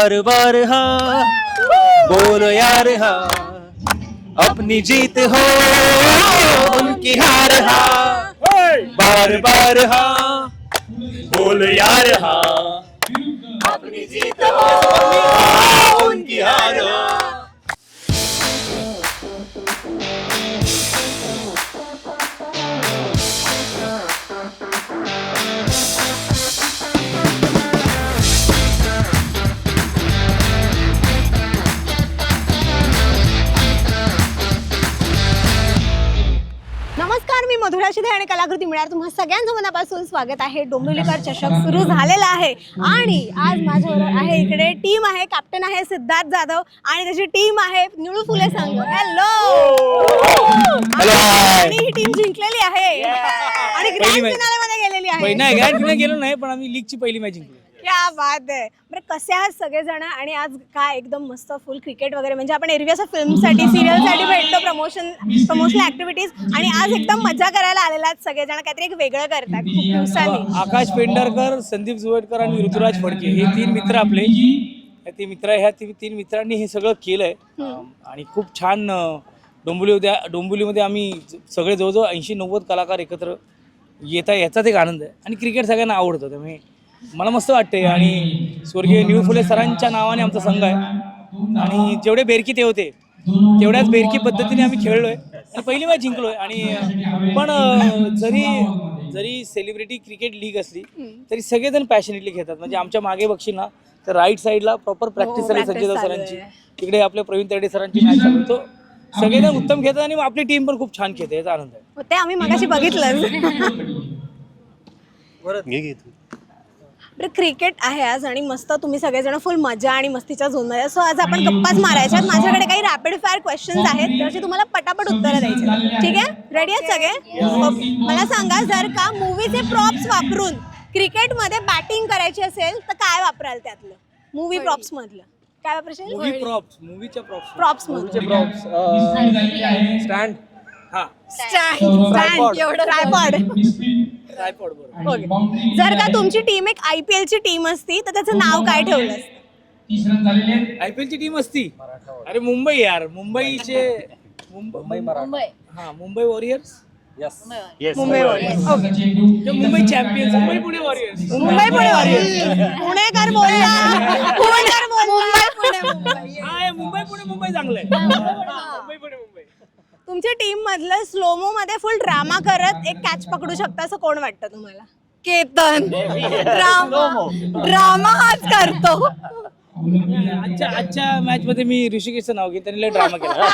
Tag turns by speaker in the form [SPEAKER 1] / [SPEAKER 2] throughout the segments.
[SPEAKER 1] बार बार हाँ। बोलो यार हाँ। अपनी जीत हो, उनकी हार हाँ। बार बार हाँ। बोलो यार हाँ। अपनी जीत हो, उनकी हार हाँ।
[SPEAKER 2] कलाकृती मिळणार. तुम्हा सगळ्यांचं मनापासून स्वागत आहे. डोंबिवलीकर चषक सुरू झालेला आहे. आणि आज माझ्याबरोबर आहे इकडे टीम आहे. कॅप्टन आहे सिद्धार्थ जाधव आणि त्याची टीम आहे निळू फुले संघ हॅलो आणि ही टीम जिंकलेली आहे. आणि ग्रँड. फिनाले मध्ये गेलेली आहे.
[SPEAKER 3] नाही ग्रँड फिनाल गेलो नाही पण आम्ही लीगची पहिली मॅच जिंकली.
[SPEAKER 2] क्या बात आहे बरं कसे आहात सगळेजण? आणि आज काय एकदम मस्त फुल क्रिकेट वगैरे? म्हणजे आपण एरवी असं फिल्मसाठी सिरियलसाठी भेटतो प्रमोशन प्रमोशनल ऍक्टिव्हिटीज आणि आज एकदम मजा करायला आलेला आहेत सगळेजण. काहीतरी एक वेगळं करतात खूप दिवसांनी.
[SPEAKER 3] आकाश पेंढरकर संदीप जुवटकर आणि ऋतुराज फडके. हे तीन मित्र आपले. हे ते मित्र ह्या ती- तीन मित्रांनी हे सगळं केलंय. आणि खूप छान अं, डोंबिवली उद्या डोंबिवलीमध्ये आम्ही ज- सगळे जवळजवळ ऐंशी नव्वद कलाकार एकत्र येत आहे याचाच एक आनंद आहे. आणि क्रिकेट सगळ्यांना आवडतं. त्यामुळे मला मस्त वाटते आणि स्वर्गीय निळू फुले सरांच्या नावाने आमचा संघ आहे. आणि जेवढे बेरकी ते होते तेवढ्याच बेरकी पद्धतीने आम्ही खेळलोय. आणि पहिली मॅच जिंकलोय. आणि पण जरी जरी सेलिब्रिटी क्रिकेट लीग असली तरी सगळेजण पॅशनेटली खेळतात. म्हणजे आमच्या मागे बघशील ना तर राईट साईडला प्रॉपर प्रॅक्टिस झाली संजय सरांची. तिकडे आपल्या प्रवीण तरडे सरांची मॅच चालू. तो सगळेजण उत्तम खेळतात आणि आपली टीम पण खूप छान खेळते. याचा आनंद आहे.
[SPEAKER 2] ते आम्ही मगाशी बघितलं बरं क्रिकेट आहे आज आणि मस्त तुम्ही सगळेजण फुल मजा आणि मस्तीच्या झोनमध्ये. सो आज आपण गप्पाच मारायच्यात माझ्याकडे काही रॅपिड फायर क्वेश्चन्स आहेत. त्याची तुम्हाला पटापट उत्तरं द्यायची ठीक आहे? रेडी आहेत सगळे? ओके मला सांगा जर का मूवीचे प्रॉप्स वापरून क्रिकेटमध्ये बॅटिंग करायची असेल तर काय वापराल त्यातलं? मूवी प्रॉप्स मधलं. काय वापरशील
[SPEAKER 3] मूवी प्रॉप्स मूवीच्या प्रॉप्स
[SPEAKER 2] प्रॉप्स मधलं.
[SPEAKER 1] प्रॉप्स स्टँड
[SPEAKER 3] हा.
[SPEAKER 2] ट्रायपॉड
[SPEAKER 3] ट्रायपॉड बरोबर.
[SPEAKER 2] ओके जर का तुमची टीम एक आय पी एलची टीम असती तर त्याचं नाव काय ठेवलं असतं?
[SPEAKER 3] आय पी एलची टीम असती. अरे मुंबई यार मुंबईचे मुंबई
[SPEAKER 4] मुंबई.
[SPEAKER 3] हा Mumbai Warriors?
[SPEAKER 2] Mumbai Warriors. Okay
[SPEAKER 3] Mumbai champions Mumbai Pune Warriors.
[SPEAKER 2] Mumbai Pune Warriors. पुणेकर बोलला. पुणेकर बोलला.
[SPEAKER 4] मुंबई
[SPEAKER 3] हा हे मुंबई पुणे मुंबई चांगलं आहे मुंबई पुणे. मुंबई
[SPEAKER 2] तुमच्या टीम मधलं स्लोमो मध्ये फुल ड्रामा करत एक कॅच पकडू शकता असं कोण वाटतं तुम्हाला?
[SPEAKER 4] केतन. ड्रामा ड्रामा हाच करतो.
[SPEAKER 3] आजच्या आजच्या मॅच मध्ये मी ऋषिकेशचं नाव घेईन त्यांनी ड्रामा केला.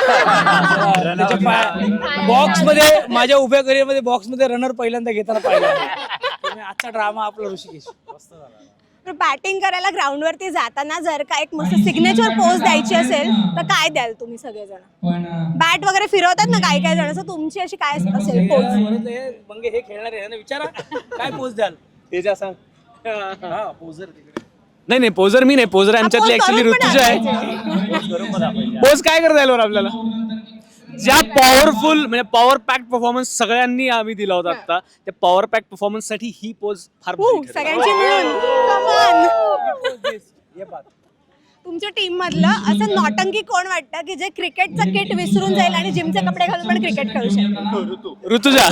[SPEAKER 3] त्याच्या बॉक्समध्ये माझ्या उभ्या करिअरमध्ये बॉक्समध्ये रनर पहिल्यांदा घेताना पाहिला. त्यामुळे आजचा ड्रामा आपला ऋषिकेश.
[SPEAKER 2] बॅटिंग करायला ग्राउंड वरती जाताना जर का एक मस्त सिग्नेचर पोज द्यायची असेल तर काय द्याल तुम्ही सगळेजण? बॅट वगैरे फिरवतात ना काही काही जण असं तुमची अशी काय असेल पोज
[SPEAKER 3] हे मंगे हे खेळणार आहे ना विचारा काय पोच द्याल?
[SPEAKER 1] तेजा सांग.
[SPEAKER 3] हा तिकडे.
[SPEAKER 5] नाही नाही पोजर मी नाही पोजर आमच्यातली ऍक्च्युली ऋतुजा आहे. पोज काय करता येईल बरं आपल्याला? ज्या पॉवरफुल म्हणजे पॉवर पॅक परफॉर्मन्स सगळ्यांनी आम्ही दिला होता आता त्या पॉवर पॅक परफॉर्मन्ससाठी ही पोज फार
[SPEAKER 2] हू,
[SPEAKER 5] भारी ठरेल.
[SPEAKER 2] सगळ्यांची मिळून. तुमच्या टीम मधलं असं नॉटंकी कोण वाटतं की जे क्रिकेटचं किट विसरून जाईल आणि जिमचे कपडे घालून पण क्रिकेट खेळू शकतो
[SPEAKER 5] ऋतुजा.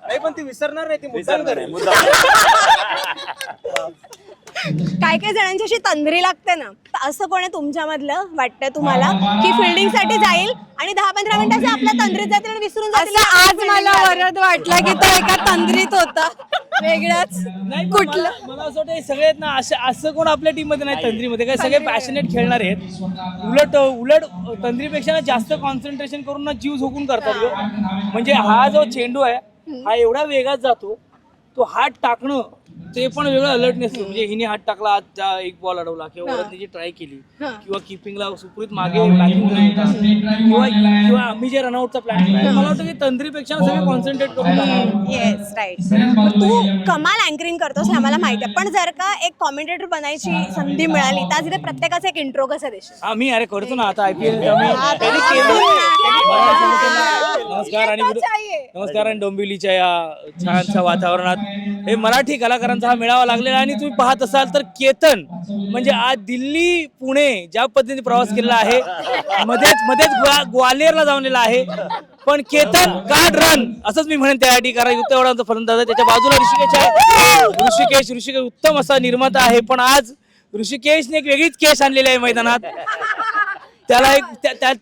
[SPEAKER 1] नाही पण ती विसरणार नाही ती मुद्दाम करेल.
[SPEAKER 2] काय काय जणांची अशी तंद्री लागते ना? असं कोणी तुमच्यामधलं वाटतं तुम्हाला? की फिल्डिंगसाठी जाईल आणि दहा पंधरा मिनिटाचे आपल्या तंद्रीत जातील आणि विसरून जातील?
[SPEAKER 4] असं आज मला वरद वाटलं की तो एका तंद्रीत होता. वेगळाच.
[SPEAKER 3] नाही
[SPEAKER 4] कुठलं?
[SPEAKER 3] मला असं वाटतं हे सगळे आहेत ना असं असं कोण आपल्या टीममध्ये नाही तंद्रीमध्ये काय सगळे पॅशनेट खेळणार आहेत. उलट उलट तंद्रीपेक्षा ना जास्त कॉन्सन्ट्रेशन करून ना जीव झोकून करतात. म्हणजे हा जो चेंडू आहे हा एवढा वेगात जातो तो हात टाकणं ते पण वेगळं अलर्टनेस म्हणजे हिने हात टाकला आज एक बॉल अडवला किंवा त्याची ट्राय केली किंवा किपिंगला सुप्रीत मागे किंवा किंवा आम्ही जे रनआउटचा प्लॅन केला मला वाटतं की तंद्रीपेक्षा ना सगळे कॉन्सन्ट्रेट करून.
[SPEAKER 2] येस राईट तू कमाल अँकरिंग करतोस हे आम्हाला माहिती आहे. पण जर का एक कॉमेंटेटर बनायची संधी मिळाली तर आज इथे प्रत्येकाचा एक इंट्रो कसा देशील
[SPEAKER 3] हा मी अरे करतो ना आता आयपीएल नमस्कार आणि नमस्कार आणि डोंबिवलीच्या या छानशा वातावरणात. हे मराठी कलाकारांचा हा मेळावा लागलेला आहे आणि तुम्ही पाहत असाल तर केतन म्हणजे आज दिल्ली पुणे ज्या पद्धतीने प्रवास केलेला आहे मध्येच मध्येच ग्वा- ग्वाल्हेरला जाऊनलेला आहे. पण केतन गाड रन असंच मी म्हणेन त्यासाठी कारण युक्त एवढा फलंदाज आहे. त्याच्या बाजूला ऋषिकेश आहे. ऋषिकेश ऋषिकेश उत्तम असा निर्माता आहे. पण आज ऋषिकेशने एक वेगळीच केस आणलेली आहे मैदानात. त्याला एक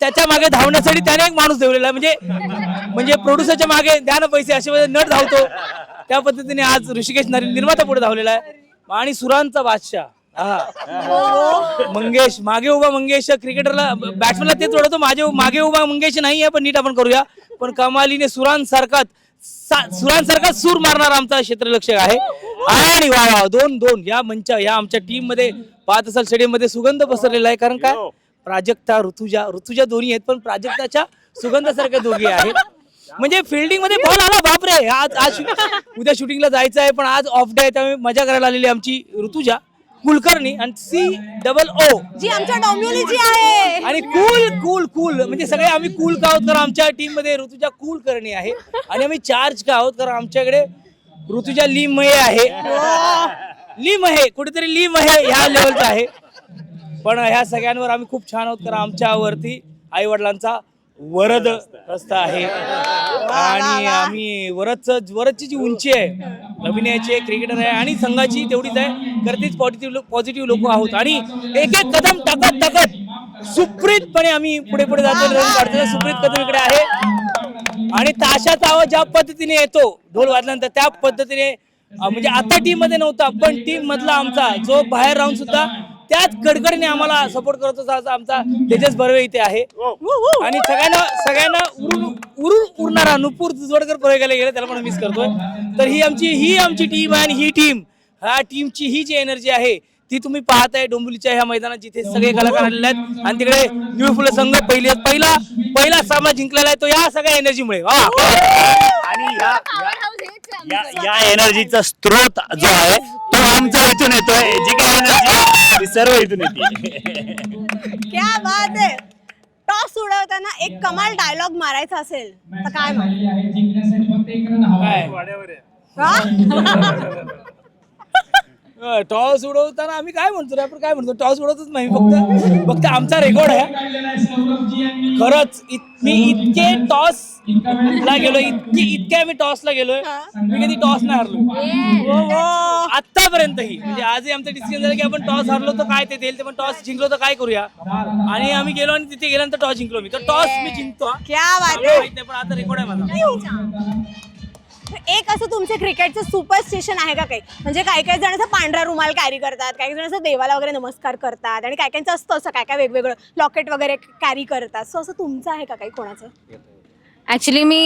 [SPEAKER 3] त्याच्यामागे धावण्यासाठी त्याने एक माणूस ठेवलेला म्हणजे म्हणजे प्रोड्युसरच्या मागे द्या ना पैसे असे म्हणजे नट धावतो. त्या पद्धतीने आज ऋषिकेश नर- निर्माता पुढे धावलेला आहे. आणि सुरांचा बादशाह. हा. मंगेश मागे उभा मंगेश क्रिकेटरला बॅट्समॅनला तेच ओढवतो. माझे मागे उभा मंगेश नाही आहे पण नीट आपण करूया. पण कमालीने सुरांसारखाच सुरांसारखा सूर मारणारा आमचा क्षेत्ररक्षक आहे. आणि वा वा दोन दोन. या मंच या आमच्या टीममध्ये पाच असाल स्टेडियममध्ये सुगंध पसरलेला आहे. कारण काय? प्राजक्ता ऋतुजा ऋतुजा दोन्ही आहेत पण प्राजक्ताच्या सुगंधासारख्या दोघी आहेत. म्हणजे फिल्डिंगमध्ये बॉल आला बापरे! आज आज उद्या शूटिंगला जायचं आहे पण आज ऑफ डे आहे त्यामुळे मजा करायला आलेली आमची ऋतुजा कुलकर्णी आणि सी डबल ओ
[SPEAKER 2] जी आमच्या डोंबिवलीची आहे.
[SPEAKER 3] आणि कूल कूल कूल म्हणजे सगळे आम्ही कूल का आहोत कारण आमच्या टीममध्ये ऋतुजा कूल करणे आहे. आणि आम्ही चार्ज का आहोत कारण आमच्याकडे ऋतुजा लिमये आहे. लिम आहे कुठेतरी लिम आहे ह्या लेवलचा आहे. पण ह्या सगळ्यांवर आम्ही खूप छान आहोत कारण आमच्यावरती आई वडिलांचा वरद रस्ता आहे. आणि आम्ही वरदच वरदची जी उंची आहे अभिनयाची क्रिकेटर आहे आणि संघाची तेवढीच आहे करतीच पॉझिटिव्ह पॉझिटिव्ह लोक आहोत. आणि एक एक कदम टाकत टाकत सुप्रितपणे आम्ही पुढे पुढे जातो काढतो. सुप्रीत कदम इकडे आहे. आणि ताशाचा आवाज ज्या पद्धतीने येतो ढोल वाजल्यानंतर त्या पद्धतीने म्हणजे आता टीममध्ये नव्हता पण टीम मधला आमचा जो बाहेर राहून सुद्धा त्याच कडकडीने आम्हाला सपोर्ट करत होता. आमचा तेजस बर्वे इथे आहे. आणि सगळ्यांना सगळ्यांना उरून उरून उरणारा नुपूर जोडकर प्रयोगाला गेले त्याला पण मिस करतोय. तर ही आमची ही आमची टीम आहे आणि ही टीम ह्या टीमची ही जी एनर्जी आहे ती तुम्ही पाहताय डोंबिवलीच्या ह्या मैदानात जिथे सगळे कलाकार आलेले आहेत. आणि तिकडे न्यू फुले संघ पहिले पहिला पहिला सामना जिंकलेला आहे तो या सगळ्या एनर्जीमुळे वा.
[SPEAKER 6] आणि या एनर्जीचा स्त्रोत जो आहे आमचा इथून येतोय. जी काही एनर्जी ती. सर्व इथून येते.
[SPEAKER 2] क्या बात आहे टॉस उडवताना एक कमाल डायलॉग मारायचा असेल तर काय
[SPEAKER 3] काय टॉस उडवताना आम्ही काय म्हणतो रे? आपण काय म्हणतो? टॉस उडवतच नाही फक्त फक्त आमचा रेकॉर्ड आहे. खरंच मी इतके टॉस ला गेलोय इतके इतक्या मी टॉसला गेलोय. मी कधी टॉस नाही हरलो. आतापर्यंत ही म्हणजे आजही आमचं डिसिजन झालं की आपण टॉस हरलो तर काय ते देईल ते पण टॉस जिंकलो तर काय करूया? आणि आम्ही गेलो आणि तिथे गेल्यानंतर टॉस जिंकलो मी. तर टॉस मी जिंकतो हा. माहीत नाही पण आता रेकॉर्ड आहे माझा.
[SPEAKER 2] एक असं तुमचे क्रिकेटचं सुपरस्टिशन आहे का काही? म्हणजे काही काही जण असं पांढरा रुमाल कॅरी करतात काही जण असं देवाला वगैरे नमस्कार करतात आणि काही काहींचं असतं असं काय काय वेगवेगळं लॉकेट वगैरे कॅरी करतात. सो असं तुमचं आहे का काही कोणाचं?
[SPEAKER 4] ऍक्च्युली मी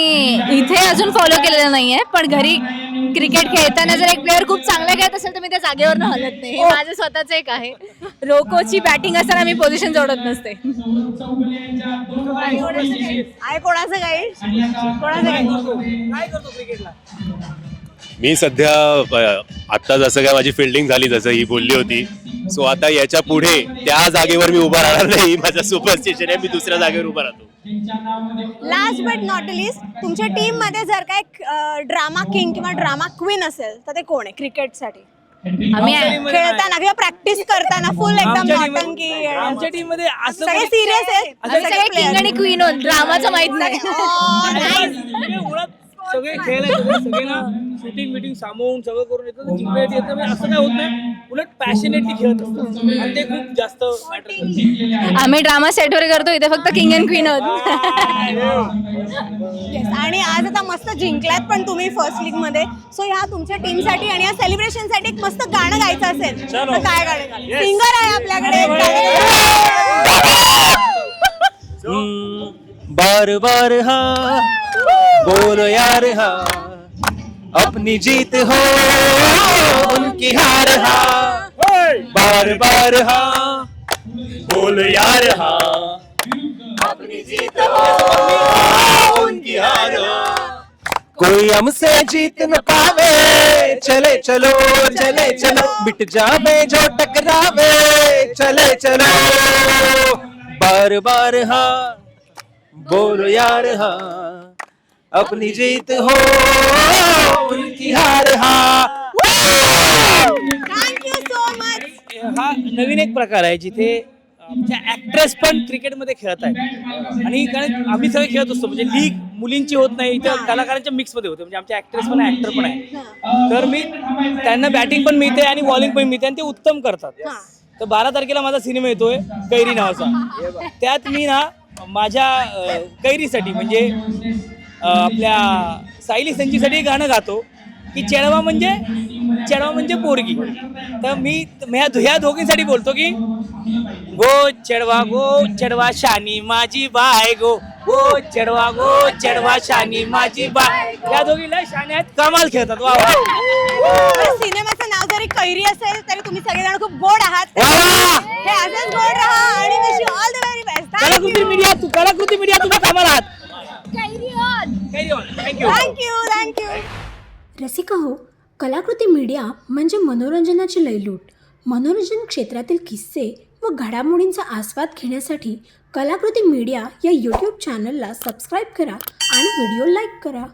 [SPEAKER 4] इथे अजून फॉलो केलेलं नाहीये पण घरी क्रिकेट खेळताना जर एक प्लेअर खूप चांगला खेळत असेल तर मी त्या जागेवर हलत नाही. हे माझं स्वतःच एक आहे. रोकोची बॅटिंग असताना मी पोझिशन जोडत नसते.
[SPEAKER 2] आहे कोणाचं काही कोणाचं काही
[SPEAKER 3] काय करतो क्रिकेटला
[SPEAKER 7] मी सध्या अ, आत्ता जसं काय माझी फिल्डिंग झाली जसं ही बोलली होती. सो आता याच्यापुढे त्या जागेवर मी उभा राहणार नाही. माझा सुपरस्टिशन आहे मी दुसऱ्या जागेवर उभा राहतो.
[SPEAKER 2] लास्ट बट नॉट लिस्ट तुमच्या टीममध्ये जर काय ड्रामा किंग किंवा ड्रामा क्वीन असेल तर ते कोण आहे? क्रिकेटसाठी
[SPEAKER 4] आम्ही
[SPEAKER 2] खेळताना किंवा प्रॅक्टिस करताना फुल एकदम नॉटंकी
[SPEAKER 3] आमच्या टीममध्ये असं
[SPEAKER 2] सगळे सिरियस आहेत.
[SPEAKER 4] आम्ही सगळे किंग आणि क्वीन ड्रामाचं माहीत नाही.
[SPEAKER 3] सगळे मुळात सगळे खेळायला येतात, सगळे ना शूटिंग मिटिंग सामावून सगळं करून येतात. जिंकण्यासाठी येतं म्हणजे असं काय होत नाही. उलट पॅशनेटली खेळत असतात. आणि ते खूप जास्त मॅटर
[SPEAKER 4] आम्ही ड्रामा सेटवर करतो इथे फक्त किंग अँड क्वीन होत
[SPEAKER 2] आणि आज आता मस्त जिंकलात पण तुम्ही फर्स्ट लीगमध्ये. सो ह्या तुमच्या टीमसाठी आणि या सेलिब्रेशनसाठी एक मस्त गाणं गायचं असेल. तर काय गाणं सिंगर आहे आपल्याकडे.
[SPEAKER 5] बार बार हाँ बोलो यार हाँ अपनी जीत हो उनकी हार हाँ। बार बार हाँ
[SPEAKER 7] बोल यार हा।
[SPEAKER 5] कोई हमसे जीत न पावे चले चलो चले चलो मिट जावे जो टकरावे चले चलो। बार बार हाँ बोलो यार हाँ अपनी जीत हो उनकी हार हा।
[SPEAKER 2] थँक्यू सो मच
[SPEAKER 3] हा नवीन एक प्रकार आहे जिथे आमच्या ऍक्ट्रेस पण क्रिकेटमध्ये खेळत आहेत. आणि कारण आम्ही सगळे खेळत असतो म्हणजे लीग मुलींची होत नाही इथं कलाकारांच्या मिक्समध्ये होते म्हणजे आमच्या ऍक्ट्रेस पण ऍक्टर पण आहे. तर मी त्यांना बॅटिंग पण मिळते आणि बॉलिंग पण मिळते आणि ते उत्तम करतात. तर बारा तारखेला माझा सिनेमा येतोय कैरी नावाचा. त्यात मी ना माझ्या कैरीसाठी म्हणजे आपल्या सायली संजीसाठी गाणं गातो की चेडवा म्हणजे चेडवा म्हणजे पोरगी. तर मी ह्या ह्या दोघींसाठी बोलतो की गो चेडवा गो चेडवा शानी माझी बाय गो गो चेडवा गो चेडवा शानी माझी बाय. या दोघीला शाने आहेत कमाल खेळतात. वा
[SPEAKER 2] सिनेमाचं नाव जरी कैरी असेल तरी तुम्ही सगळेजण खूप गोड आहात. हे असंच गोड राहा आणि all the very
[SPEAKER 3] Kalakruti media Tu Kalakruti media तुम्ही कमाल आहात थँक्यू
[SPEAKER 2] थँक्यू थँक्यू
[SPEAKER 8] रसिका हो कलाकृती मीडिया म्हणजे मनोरंजनाची लयलूट. मनोरंजन क्षेत्रातील किस्से व घडामोडींचा आस्वाद घेण्यासाठी कलाकृती मीडिया या यूट्यूब चॅनलला सबस्क्राईब करा आणि व्हिडिओ लाईक करा.